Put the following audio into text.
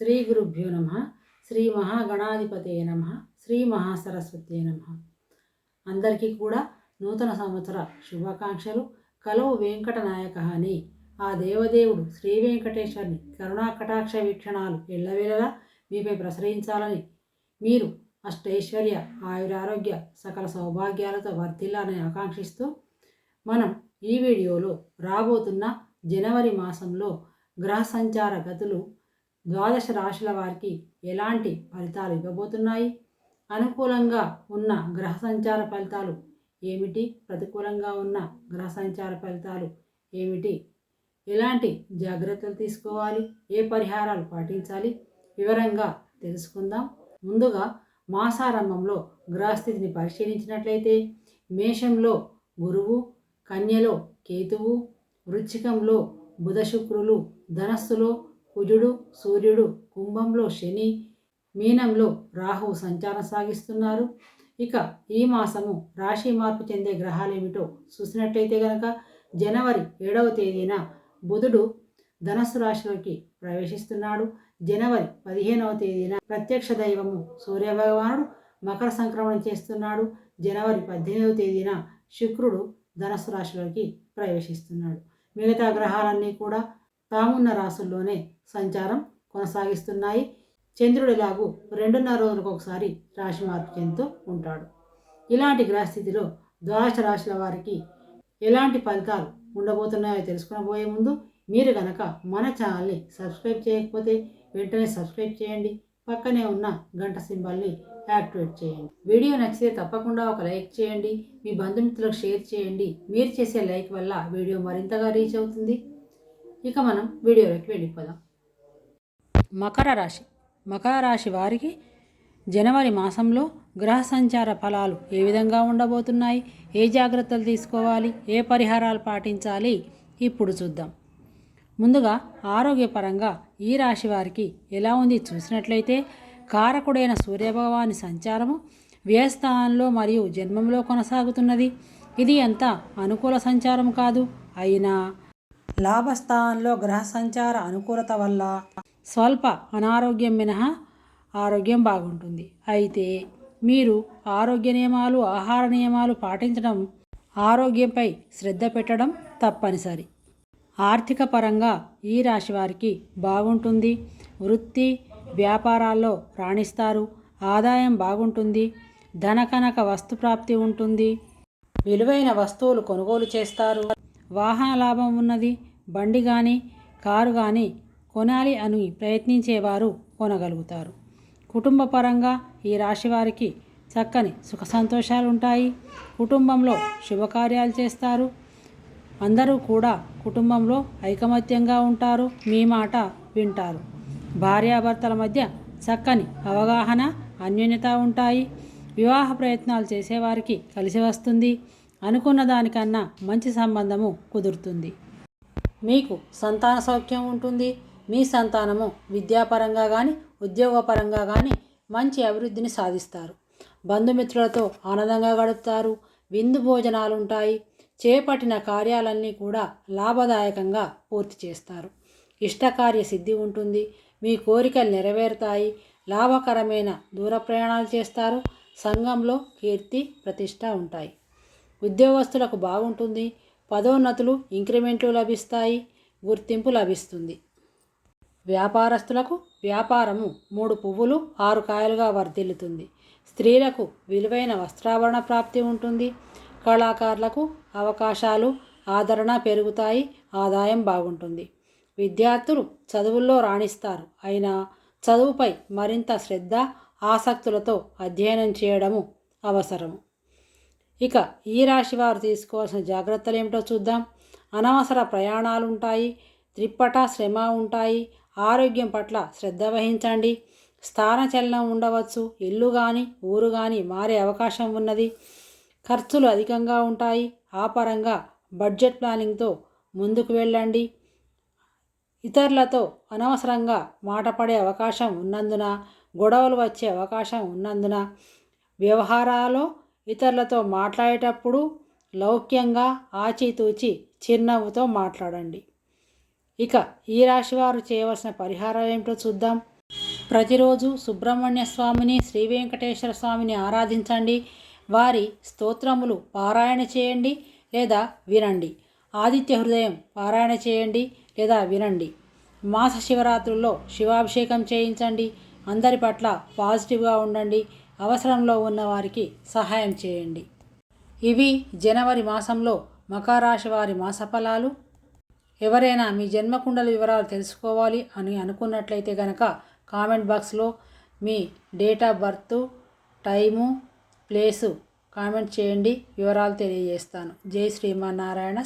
శ్రీ గురుభ్యో నమ శ్రీ మహాగణాధిపతే నమ శ్రీ మహాసరస్వతే నమ. అందరికీ కూడా నూతన సంవత్సర శుభాకాంక్షలు. కలవు వెంకట నాయక అని ఆ దేవదేవుడు శ్రీ వెంకటేశ్వరుని కరుణా కటాక్ష వీక్షణాలు ఎల్లవేళలా మీపై ప్రసరించాలని మీరు అష్టైశ్వర్య ఆయురారోగ్య సకల సౌభాగ్యాలతో వర్ధిల్లాలని ఆకాంక్షిస్తూ మనం ఈ వీడియోలో రాబోతున్న జనవరి మాసంలో గ్రహ సంచార గతులు ద్వాదశ రాశుల వారికి ఎలాంటి ఫలితాలు ఇవ్వబోతున్నాయి? అనుకూలంగా ఉన్న గ్రహ సంచార ఫలితాలు ఏమిటి? ప్రతికూలంగా ఉన్న గ్రహ సంచార ఫలితాలు ఏమిటి? ఎలాంటి జాగ్రత్తలు తీసుకోవాలి? ఏ పరిహారాలు పాటించాలి? వివరంగా తెలుసుకుందాం. ముందుగా మాసారంభంలో గ్రహస్థితిని పరిశీలించినట్లయితే మేషంలో గురువు కన్యలో కేతువు వృచ్చికంలో బుధ శుక్రులు ధనస్సులో కుజుడు సూర్యుడు కుంభంలో శని మీనంలో రాహువు సంచారం సాగిస్తున్నారు. ఇక ఈ మాసము రాశి మార్పు చెందే గ్రహాలు ఏమిటో చూసినట్లయితే గనక జనవరి ఏడవ తేదీన బుధుడు ధనస్సు రాశిలోకి ప్రవేశిస్తున్నాడు. జనవరి పదిహేనవ తేదీన ప్రత్యక్ష దైవము సూర్యభగవానుడు మకర సంక్రమణం చేస్తున్నాడు. జనవరి పద్దెనిమిదవ తేదీన శుక్రుడు ధనస్సు రాశిలోకి ప్రవేశిస్తున్నాడు. మిగతా గ్రహాలన్నీ కూడా తామున్న రాసుల్లోనే సంచారం కొనసాగిస్తున్నాయి. చంద్రుడు రెండున్నర రోజులకు ఒకసారి రాశి మార్పు చెందుతూ ఉంటాడు. ఇలాంటి గ్రహస్థితిలో ద్వాదశ రాశుల వారికి ఎలాంటి ఫలితాలు ఉండబోతున్నాయో తెలుసుకునబోయే ముందు మీరు కనుక మన ఛానల్ని సబ్స్క్రైబ్ చేయకపోతే వెంటనే సబ్స్క్రైబ్ చేయండి. పక్కనే ఉన్న గంట సింబల్ని యాక్టివేట్ చేయండి. వీడియో నచ్చితే తప్పకుండా ఒక లైక్ చేయండి. మీ బంధుమిత్రులకు షేర్ చేయండి. మీరు చేసే లైక్ వల్ల వీడియో మరింతగా రీచ్ అవుతుంది. ఇక మనం వీడియోలోకి వెళ్ళిపోదాం. మకర రాశి. మకర రాశి వారికి జనవరి మాసంలో గ్రహ సంచార ఫలాలు ఏ విధంగా ఉండబోతున్నాయి? ఏ జాగ్రత్తలు తీసుకోవాలి? ఏ పరిహారాలు పాటించాలి? ఇప్పుడు చూద్దాం. ముందుగా ఆరోగ్యపరంగా ఈ రాశి వారికి ఎలా ఉంది చూసినట్లయితే కారకుడైన సూర్యభగవాని సంచారము వ్యయస్థానంలో మరియు జన్మంలో కొనసాగుతున్నది. ఇది ఎంత అనుకూల సంచారం కాదు. అయినా లాభస్థానంలో గ్రహ సంచార అనుకూలత వల్ల స్వల్ప అనారోగ్యం మినహా ఆరోగ్యం బాగుంటుంది. అయితే మీరు ఆరోగ్య నియమాలు ఆహార నియమాలు పాటించడం ఆరోగ్యంపై శ్రద్ధ పెట్టడం తప్పనిసరి. ఆర్థిక పరంగా ఈ రాశి వారికి బాగుంటుంది. వృత్తి వ్యాపారాల్లో రాణిస్తారు. ఆదాయం బాగుంటుంది. ధనకనక వస్తు ప్రాప్తి ఉంటుంది. విలువైన వస్తువులు కొనుగోలు చేస్తారు. వాహన లాభం ఉన్నది బండి కానీ కారు కానీ కొనాలి అని ప్రయత్నించేవారు కొనగలుగుతారు. కుటుంబ పరంగా ఈ రాశి వారికి చక్కని సుఖ సంతోషాలు ఉంటాయి కుటుంబంలో శుభకార్యాలు చేస్తారు. అందరూ కూడా కుటుంబంలో ఐకమత్యంగా ఉంటారు. మీ మాట వింటారు. భార్యాభర్తల మధ్య చక్కని అవగాహన అన్యోన్యత ఉంటాయి. వివాహ ప్రయత్నాలు చేసేవారికి కలిసి వస్తుంది. అనుకున్న దానికన్నా మంచి సంబంధము కుదురుతుంది. మీకు సంతాన సౌఖ్యం ఉంటుంది. మీ సంతానము విద్యాపరంగా కానీ ఉద్యోగపరంగా కానీ మంచి అభివృద్ధిని సాధిస్తారు. బంధుమిత్రులతో ఆనందంగా గడుపుతారు. విందు భోజనాలు ఉంటాయి చేపట్టిన కార్యాలన్నీ కూడా లాభదాయకంగా పూర్తి చేస్తారు. ఇష్టకార్య సిద్ధి ఉంటుంది. మీ కోరికలు నెరవేరుతాయి. లాభకరమైన దూర ప్రయాణాలు చేస్తారు. సంఘంలో కీర్తి ప్రతిష్ట ఉంటాయి. ఉద్యోగస్తులకు బాగుంటుంది పదోన్నతులు ఇంక్రిమెంట్లు లభిస్తాయి గుర్తింపు లభిస్తుంది. వ్యాపారస్తులకు వ్యాపారము మూడు పువ్వులు ఆరు కాయలుగా వర్ధిల్లుతుంది. స్త్రీలకు విలువైన వస్త్రాభరణ ప్రాప్తి ఉంటుంది. కళాకారులకు అవకాశాలు ఆదరణ పెరుగుతాయి ఆదాయం బాగుంటుంది. విద్యార్థులు చదువుల్లో రాణిస్తారు. అయినా చదువుపై మరింత శ్రద్ధ ఆసక్తులతో అధ్యయనం చేయడము అవసరము. ఇక ఈ రాశి వారు తీసుకోవాల్సిన జాగ్రత్తలు ఏమిటో చూద్దాం. అనవసర ప్రయాణాలు ఉంటాయి త్రిప్పట శ్రమ ఉంటాయి ఆరోగ్యం పట్ల శ్రద్ధ వహించండి. స్థానచలనం ఉండవచ్చు ఇల్లు కానీ ఊరు కానీ మారే అవకాశం ఉన్నది. ఖర్చులు అధికంగా ఉంటాయి ఆ పరంగా బడ్జెట్ ప్లానింగ్తో ముందుకు వెళ్ళండి. ఇతరులతో అనవసరంగా మాట పడే అవకాశం ఉన్నందున గొడవలు వచ్చే అవకాశం ఉన్నందున వ్యవహారాల్లో ఇతరులతో మాట్లాడేటప్పుడు లౌక్యంగా ఆచితూచి చిరునవ్వుతో మాట్లాడండి. ఇక ఈ రాశి వారు చేయవలసిన పరిహారం ఏమిటో చూద్దాం. ప్రతిరోజు సుబ్రహ్మణ్య స్వామిని శ్రీ వెంకటేశ్వర స్వామిని ఆరాధించండి. వారి స్తోత్రములు పారాయణ చేయండి లేదా వినండి. ఆదిత్య హృదయం పారాయణ చేయండి లేదా వినండి. మాస శివరాత్రుల్లో శివాభిషేకం చేయించండి. అందరి పట్ల పాజిటివ్గా ఉండండి. అవసరంలో ఉన్నవారికి సహాయం చేయండి. ఇవి జనవరి మాసంలో మకరాశి వారి మాసఫలాలు. ఎవరైనా మీ జన్మకుండల వివరాలు తెలుసుకోవాలి అని అనుకున్నట్లయితే కనుక కామెంట్ బాక్స్లో మీ date of birth time place comment చేయండి. వివరాలు తెలియజేస్తాను. జై శ్రీమన్నారాయణ.